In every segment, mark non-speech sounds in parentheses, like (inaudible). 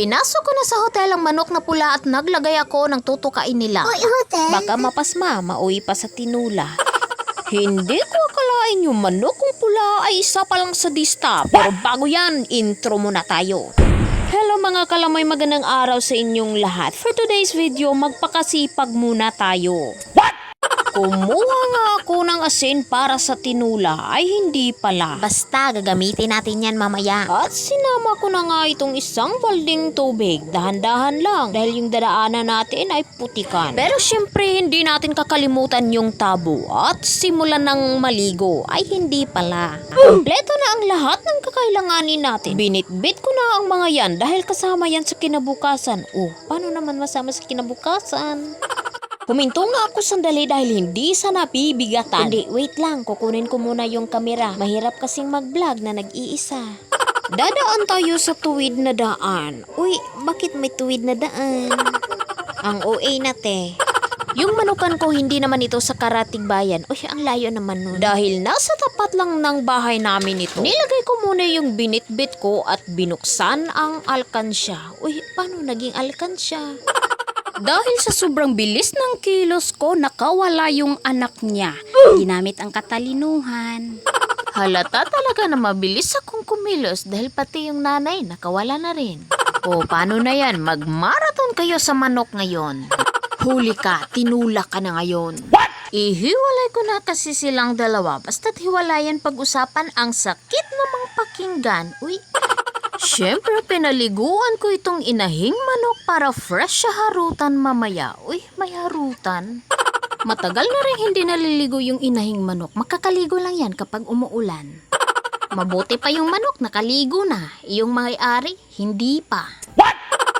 Pinasok ko na sa hotel ang manok na pula at naglagay ako ng tutukain nila. Uy, hotel. Baka mapasma, mauwi pa sa tinula. (laughs) Hindi ko akalain yung manok kong pula ay isa pa lang sa dista. Pero bago yan, intro muna tayo. Hello mga kalamay, magandang araw sa inyong lahat. For today's video, magpakasipag muna tayo. Kumuha nga ako ng asin para sa tinula ay hindi pala. Basta gagamitin natin yan mamaya. At sinama ko na nga itong isang balding tubig. Dahan-dahan lang dahil yung dadaanan natin ay putikan. Pero syempre hindi natin kakalimutan yung tabo at simulan ng maligo ay hindi pala. Kompleto na ang lahat ng kakailanganin natin. Binitbit ko na ang mga yan dahil kasama yan sa kinabukasan. Oh, paano naman masama sa kinabukasan? Huminto nga ako sandali dahil hindi sa napibigatan. Hindi, wait lang. Kukunin ko muna yung kamera. Mahirap kasing mag-vlog na nag-iisa. (laughs) Dadaan tayo sa tuwid na daan. Uy, bakit may tuwid na daan? Ang OA na te. Yung manukan ko, hindi naman ito sa Karatig Bayan. Uy, ang layo naman nun. Dahil nasa tapat lang ng bahay namin ito, nilagay ko muna yung binitbit ko at binuksan ang alkansya. Uy, paano naging alkansya? (laughs) Dahil sa sobrang bilis ng kilos ko, nakawala yung anak niya. Ginamit ang katalinuhan. Halata talaga na mabilis akong kumilos dahil pati yung nanay nakawala na rin. O paano na yan? Magmarathon kayo sa manok ngayon. Huli ka, tinula ka na ngayon. Ihiwalay ko na kasi silang dalawa basta't hiwalayan pag-usapan ang sakit namang pakinggan. Uy, Siyempre, pinaliguan ko itong inahing manok para fresh sa harutan mamaya. Uy, may harutan. Matagal na rin hindi naliligo yung inahing manok. Makakaligo lang yan kapag umuulan. Mabuti pa yung manok, nakaligo na. Yung may-ari, hindi pa.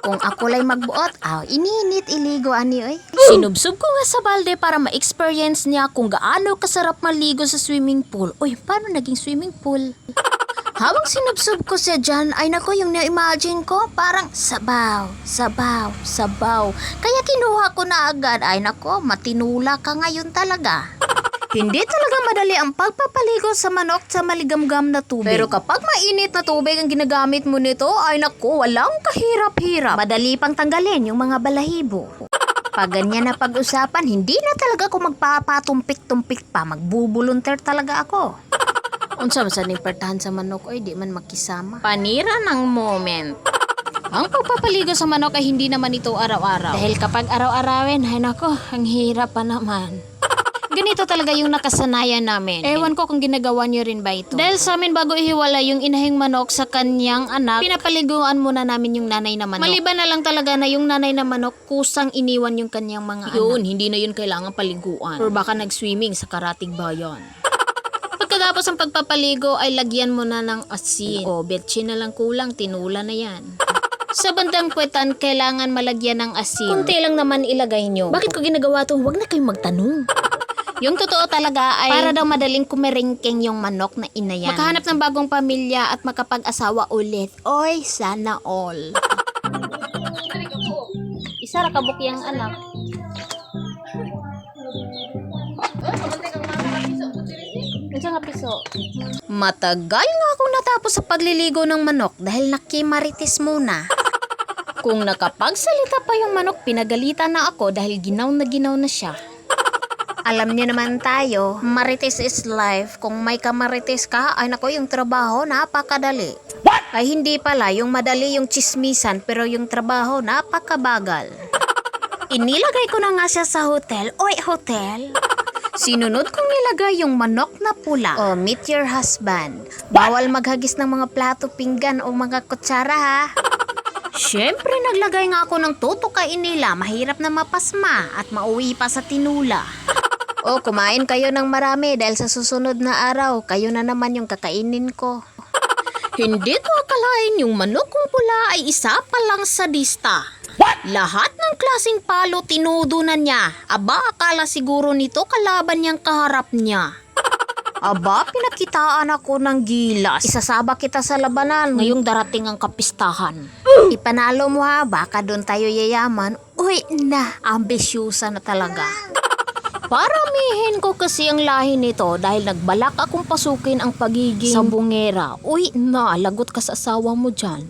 Kung ako lay magbuot, aw, ininit iligo ani oy. Sinubsob ko nga sa balde para ma-experience niya kung gaano kasarap maligo sa swimming pool. Uy, paano naging swimming pool? Habang sinubsob ko siya dyan, ay nako yung na-imagine ko, parang sabaw, sabaw, sabaw. Kaya kinuha ko na agad, ay nako, matinula ka ngayon talaga. Hindi talaga madali ang pagpapaligo sa manok sa maligamgam na tubig. Pero kapag mainit na tubig ang ginagamit mo nito, ay nako, walang kahirap-hirap. Madali pang tanggalin yung mga balahibo. Pag ganyan na pag-usapan, hindi na talaga ako magpapatumpik-tumpik pa. Magbubulunter talaga ako. Unsa man sa nipertahan sa manok ay di man makisama. Panira ng moment. Ang pagpapaligo sa manok ay hindi naman ito araw-araw. Dahil kapag araw-arawin, ay nako, ang hirap pa naman. Ganito talaga yung nakasanayan namin. Ewan ko kung ginagawa niyo rin ba ito. Dahil sa amin bago ihiwala yung inahing manok sa kanyang anak, pinapaliguan muna namin yung nanay na manok. Maliban na lang talaga na yung nanay na manok kusang iniwan yung kanyang mga yun, hindi na yun kailangan paliguan. Or baka nag-swimming sa karatig bayan. Pagkatapos ang pagpapaligo ay lagyan mo na ng asin. O, betchin na lang kulang, tinula na yan. Sa bandang puwetan, kailangan malagyan ng asin. Kunti lang naman ilagay nyo. Bakit ko ginagawa to? Huwag na kayong magtanong. Yung totoo talaga ay para daw madaling kumeringking yung manok na inayan. Makahanap ng bagong pamilya at makapag-asawa ulit. Oy, sana all. Isa ra kabuk yung anak. Nga piso. Matagal nga akong natapos sa pagliligo ng manok dahil nakimaritis muna. Kung nakapagsalita pa yung manok, pinagalitan na ako dahil ginaw na ginaw na siya. Alam niyo naman tayo, marites is life. Kung may kamarites ka, ay nako yung trabaho napakadali. Ay hindi pala, yung madali yung chismisan pero yung trabaho napakabagal. Inilagay ko na nga siya sa hotel. Oy, hotel! Sinunod kong nilagay yung manok na pula. Oh, meet your husband. Bawal maghagis ng mga plato, pinggan o mga kutsara ha. Siyempre, naglagay nga ako ng tutukain nila. Mahirap na mapasma at mauwi pa sa tinula. (laughs) O, kumain kayo ng marami dahil sa susunod na araw, kayo na naman yung kakainin ko. Hindi ko akalain yung manok kong pula ay isa pa lang sadista. Lahat ng klasing palo tinudo na niya. Aba, akala siguro nito kalaban niyang kaharap niya. Aba, pinakitaan ako ng gilas. Isasaba kita sa labanan ngayong darating ang kapistahan. Ipanalo mo ha, baka doon tayo yayaman. Uy, na, ambisyosa na talaga. Paramihin ko kasi ang lahi nito dahil nagbalak akong pasukin ang pagiging sabungera. Uy, na, lagot ka sa asawa mo dyan.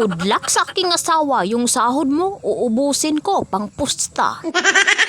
Luck sa aking asawa. Yung sahod mo, uubusin ko pang pusta. (laughs)